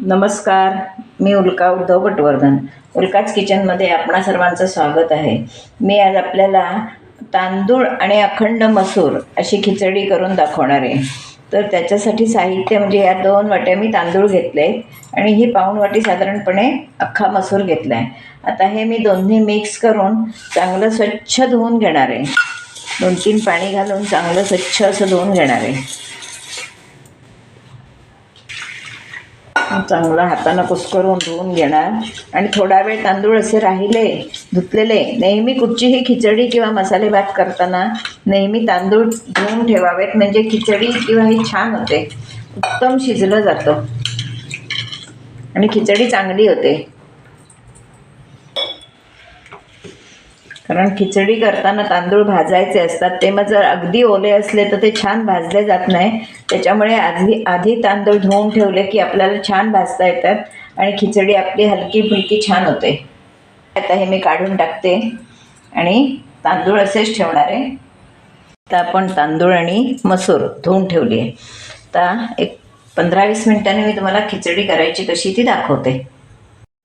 नमस्कार मी उल्का उद्धव पटवर्धन. उल्काच किचनमध्ये आपणा सर्वांचं स्वागत आहे. मी आज आपल्याला तांदूळ आणि अखंड मसूर अशी खिचडी करून दाखवणार आहे. तर त्याच्यासाठी साहित्य म्हणजे या दोन वाट्या मी तांदूळ घेतले आणि ही पाऊण वाटी साधारणपणे अख्खा मसूर घेतला आहे आता हे मी दोन्ही मिक्स करून चांगलं स्वच्छ धुवून घेणार आहे. दोन तीन पाणी घालून चांगलं स्वच्छ असं धुवून घेणार आहे. चांगलं हातानं कुस्करून धुवून घेणार. आणि थोडा वेळ तांदूळ असे राहिले धुतलेले. नेहमी कुठचीही खिचडी किंवा मसाले भात करताना नेहमी तांदूळ धुवून ठेवावेत. म्हणजे खिचडी किंवा ही छान होते. उत्तम शिजलं जातं. आणि खिचडी चांगली होते. कारण खिचडी करताना तांदूळ भाजायचे असतात. ते मग जर अगदी ओले असले तर ते छान भाजले जात नाही. त्याच्यामुळे आधी आधी तांदूळ धुवून ठेवले की आपल्याला छान भाजता येतात आणि खिचडी आपली हलकी फुलकी छान होते. आता हे मी काढून टाकते आणि तांदूळ असेच ठेवणार आहे. आता आपण तांदूळ आणि मसूर धुवून ठेवली आहे. आता एक पंधरा वीस मिनिटांनी मी तुम्हाला खिचडी करायची कशी ती दाखवते.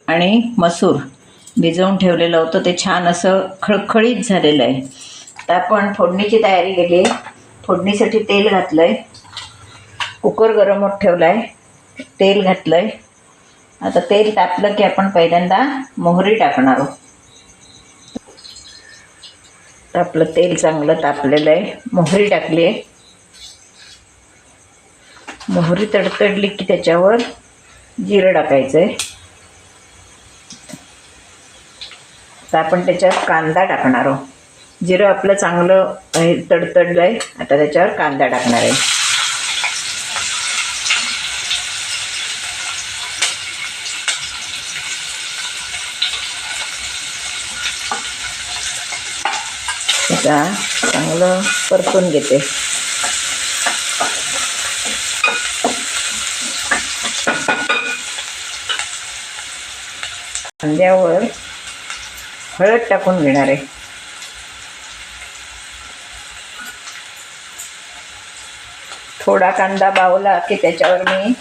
आणि मसूर भिजवून ठेवलेलं होतं. ते छान असं खळखळीत झालेलं आहे. तर आपण फोडणीची तयारी केली. आहे फोडणीसाठी तेल घातलं आहे कुकर गरम होत ठेवला आहे तेल घातलं आहे आता तेल तापलं की आपण पहिल्यांदा मोहरी टाकणार आहोत. आपलं तेल चांगलं तापलेलं आहे. मोहरी टाकली आहे. मोहरी तडतडली की त्याच्यावर जिरं टाकायचं आहे तर आपण त्याच्यावर कांदा टाकणार आहोत. जिरं आपलं चांगलं तडतडलं आहे आता त्याच्यावर कांदा टाकणार आहे. आता चांगलं परतून घेते. कांद्यावर हळद टाकून घेणार आहे. थोडा कांदा बावला की त्याच्यावर मी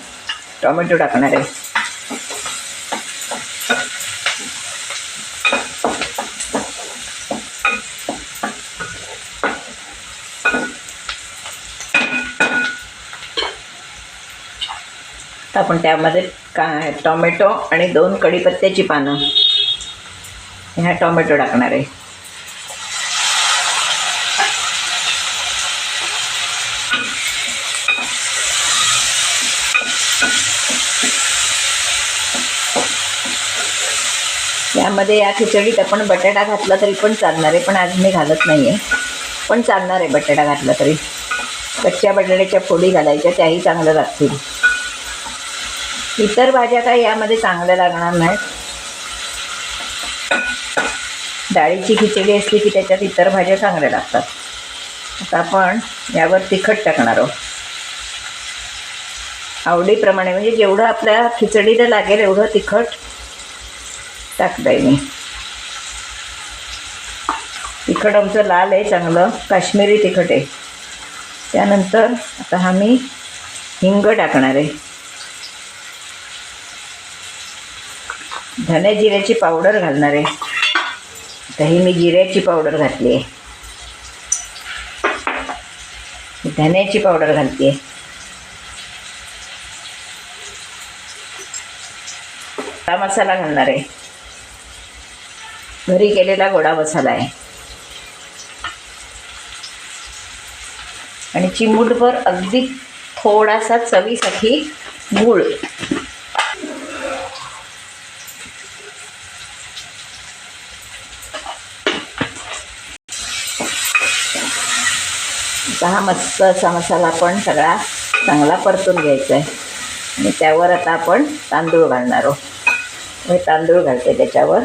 टोमॅटो टाकणार आहे. आपण त्यामध्ये का टोमॅटो आणि दोन कढीपत्त्याची पानं. ह्या टोमॅटो टाकणार आहे. यामध्ये या खिचडीत आपण बटाटा घातला तरी पण चालणार आहे पण आज मी घालत नाही आहे पण चालणार आहे बटाटा घातला तरी. कच्च्या बटाट्याच्या फोडी घालायच्या त्याही चांगल्या लागतील. इतर भाज्या काही यामध्ये चांगल्या लागणार नाहीत. डाळीची खिचडी असली की त्याच्यात इतर भाज्या चांगल्या लागतात. आता आपण यावर तिखट टाकणार आहोत. आवडीप्रमाणे म्हणजे जेवढं आपल्या खिचडीला लागेल एवढं तिखट टाकलं आहे मी. तिखट आमचं लाल आहे चांगलं. काश्मीरी तिखट आहे. त्यानंतर आता हा मी हिंग टाकणार आहे. धने जिऱ्याची पावडर घालणार आहे. तर ही मी जिऱ्याची पावडर घातली आहे. धन्याची पावडर घालते आहे. गोडा मसाला घालणार आहे. घरी केलेला गोडा मसाला आहे. आणि चिमूटभर अगदी थोडासा चवीसाठी गूळ आता हा मस्त असा मसाला आपण सगळा चांगला परतून घ्यायचा आहे आणि त्यावर आता आपण तांदूळ घालणार आहोत. हे तांदूळ घालते त्याच्यावर.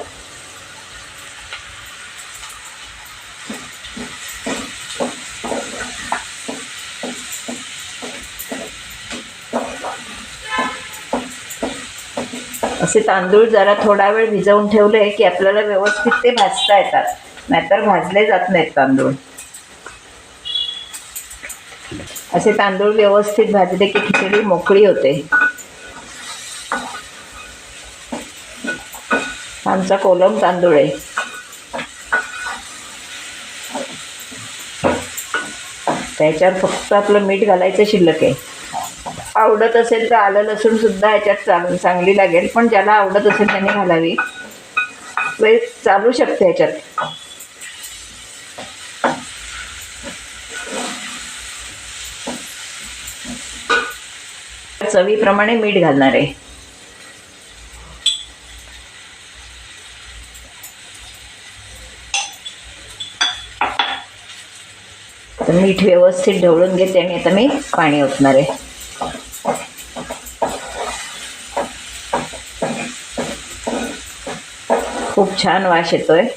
असे तांदूळ जरा थोडा वेळ भिजवून ठेवले की आपल्याला व्यवस्थित ते भाजता येतात. नाहीतर भाजले जात नाहीत तांदूळ. असे तांदूळ व्यवस्थित भाजले की खिचडी मोकळी होते. आमचा कोलम तांदूळ आहे. त्याच्यावर फक्त आपलं मीठ घालायचं शिल्लक आहे. आवडत असेल तर आलं लसूणसुद्धा याच्यात चालून चांगली लागेल पण ज्याला आवडत असेल त्याने घालावी. वेळ चालू शकते याच्यात. चवीप्रमाणे मीठ घालणार आहे. तर मीठ व्यवस्थित ढवळून घेते आणि आता मी पाणी ओतणार आहे. खूप छान वास येतोय.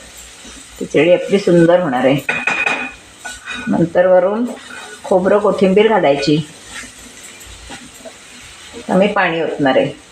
खिचडी आपली सुंदर होणार आहे. नंतर वरून खोबरं कोथिंबीर घालायची. मी पाणी ओतणार आहे.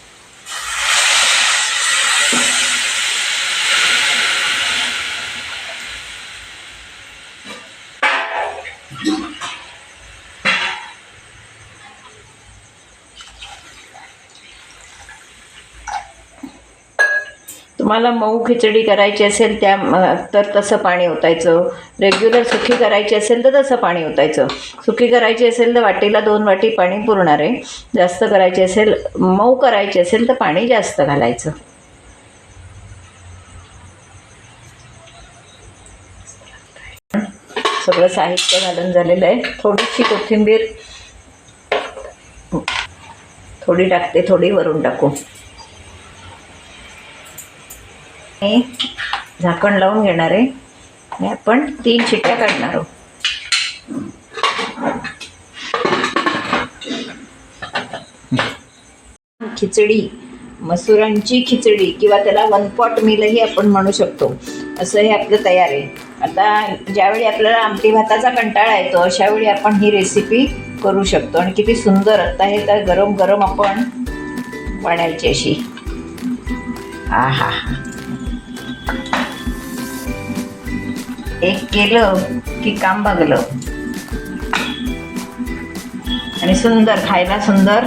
तुम्हाला मऊ खिचडी करायची असेल त्या तर तसं पाणी ओतायचं. रेग्युलर सुकी करायची असेल तर तसं पाणी ओतायचं. सुकी करायची असेल तर वाटीला दोन वाटी पाणी पुरणार आहे. जास्त करायची असेल मऊ करायची असेल तर पाणी जास्त घालायचं. सगळं साहित्य घालून झालेलं आहे. थोडीशी कोथिंबीर. थोडी टाकते थोडी वरून टाकू. हे झाकण लावून घेणार आहे. आणि आपण तीन शिट्ट्या काढणार आहोत. खिचडी मसुरांची खिचडी किंवा त्याला वन पॉट मिलही आपण म्हणू शकतो. असं हे आपलं तयार आहे. आता ज्यावेळी आपल्याला आमटी भाताचा कंटाळा येतो अशावेळी आपण ही रेसिपी करू शकतो. आणि किती सुंदर. आता हे तर गरम गरम आपण बनायची अशी. हा हा एक केलं की काम बघलं. आणि सुंदर खायला सुंदर.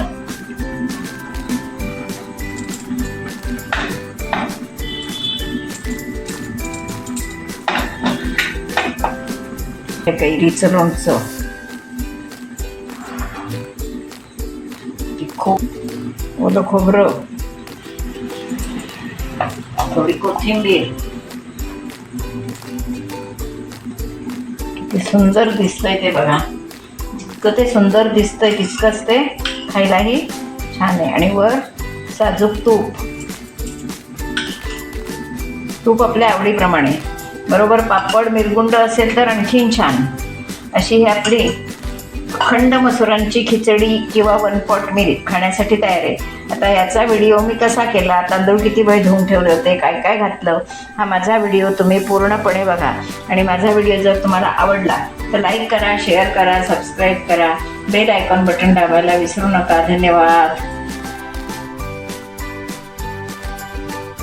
हे कैरीचं लोणचं खूप ओलं खोबरं. थोडी कोथिंबीर. सुंदर दिसतंय ते बघा. जितकं ते सुंदर दिसतंय तितकंच ते खायलाही छान आहे. आणि वर साजूक तूप. तूप आपल्या आवडीप्रमाणे. बरोबर पापड मिरगुंड असेल तर आणखीन छान. अशी ही आपली अखंड मसुरांची खिचडी किंवा वन पॉट मिल खाण्यासाठी तयार आहे. आता याचा व्हिडिओ मी कसा केला? तांदूळ किती वेळ धुवून ठेवले होते? काय काय घातलं? हा माझा व्हिडिओ तुम्ही पूर्णपणे बघा. आणि माझा व्हिडिओ जर तुम्हाला आवडला तर लाईक करा शेअर करा सबस्क्राईब करा. बेल आयकॉन बटन दाबायला विसरू नका. धन्यवाद.